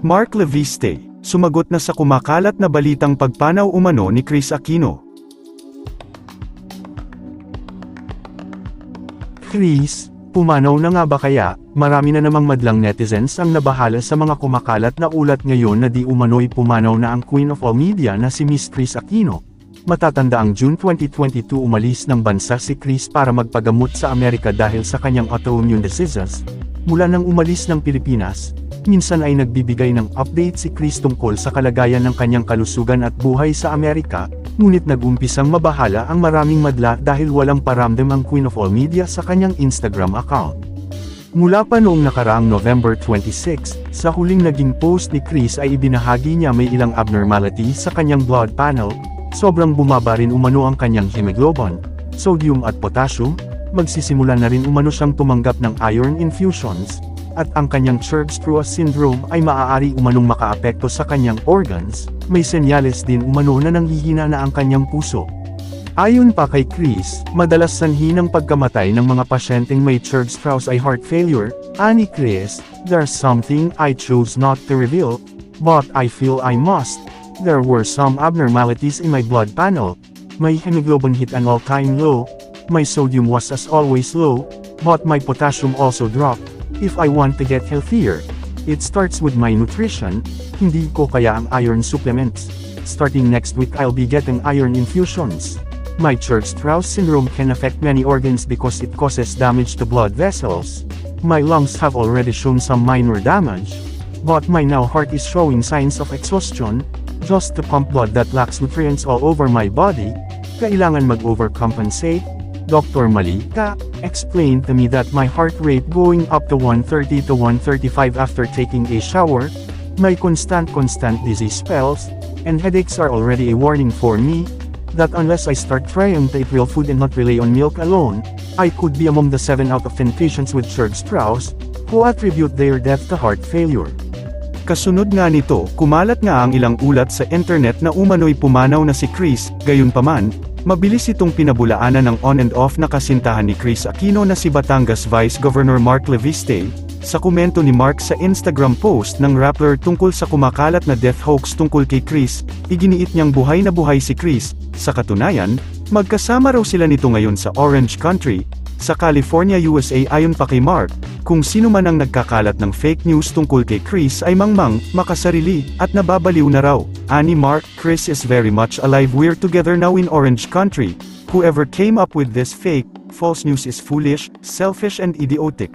Mark Leviste, sumagot na sa kumakalat na balitang pagpanaw umano ni Chris Aquino. Chris, pumanaw na nga ba kaya? Marami na namang madlang netizens ang nabahala sa mga kumakalat na ulat ngayon na di umano'y pumanaw na ang Queen of All Media na si Miss Chris Aquino. Matatanda ang June 2022 umalis ng bansa si Chris para magpagamot sa Amerika dahil sa kanyang autoimmune diseases. Mula nang umalis ng Pilipinas, minsan ay nagbibigay ng update si Chris tungkol sa kalagayan ng kanyang kalusugan at buhay sa Amerika, ngunit nagumpisang mabahala ang maraming madla dahil walang paramdam ang Queen of All Media sa kanyang Instagram account. Mula pa noong nakaraang November 26, sa huling naging post ni Chris ay ibinahagi niya may ilang abnormality sa kanyang blood panel, sobrang bumaba rin umano ang kanyang hemoglobin, sodium at potassium, magsisimula na rin umano siyang tumanggap ng iron infusions, at ang kanyang Church-Strauss syndrome ay maaari umanong makaapekto sa kanyang organs, may senyales din umano na nanghihina na ang kanyang puso. Ayon pa kay Chris, madalas sanhi ng pagkamatay ng mga pasyenteng may Church-Strauss ay heart failure, ani Chris, there's something I chose not to reveal, but I feel I must. There were some abnormalities in my blood panel. My hemoglobin hit an all-time low, my sodium was as always low, but my potassium also dropped. If I want to get healthier, it starts with my nutrition, hindi ko kaya ang iron supplements. Starting next week I'll be getting iron infusions. My Church-Strauss syndrome can affect many organs because it causes damage to blood vessels. My lungs have already shown some minor damage, but my now heart is showing signs of exhaustion, just to pump blood that lacks nutrients all over my body, kailangan mag-overcompensate. Dr. Malika explained to me that my heart rate going up to 130 to 135 after taking a shower, my constant constant dizzy spells, and headaches are already a warning for me, that unless I start trying to eat real food and not rely on milk alone, I could be among the 7 out of 10 patients with Church-Strauss, who attribute their death to heart failure. Kasunod nga nito, kumalat nga ang ilang ulat sa internet na umano'y pumanaw na si Chris, gayunpaman, mabilis itong pinabulaanan ng on and off na kasintahan ni Chris Aquino na si Batangas Vice Governor Mark Leviste, sa komento ni Mark sa Instagram post ng Rappler tungkol sa kumakalat na death hoax tungkol kay Chris, iginiit niyang buhay na buhay si Chris, sa katunayan, magkasama raw sila nito ngayon sa Orange Country, sa California USA ayon pa kay Mark, kung sino man ang nagkakalat ng fake news tungkol kay Chris ay mangmang, makasarili, at nababaliw na raw. Ani Mark, Chris is very much alive we're together now in Orange Country. Whoever came up with this fake, false news is foolish, selfish and idiotic.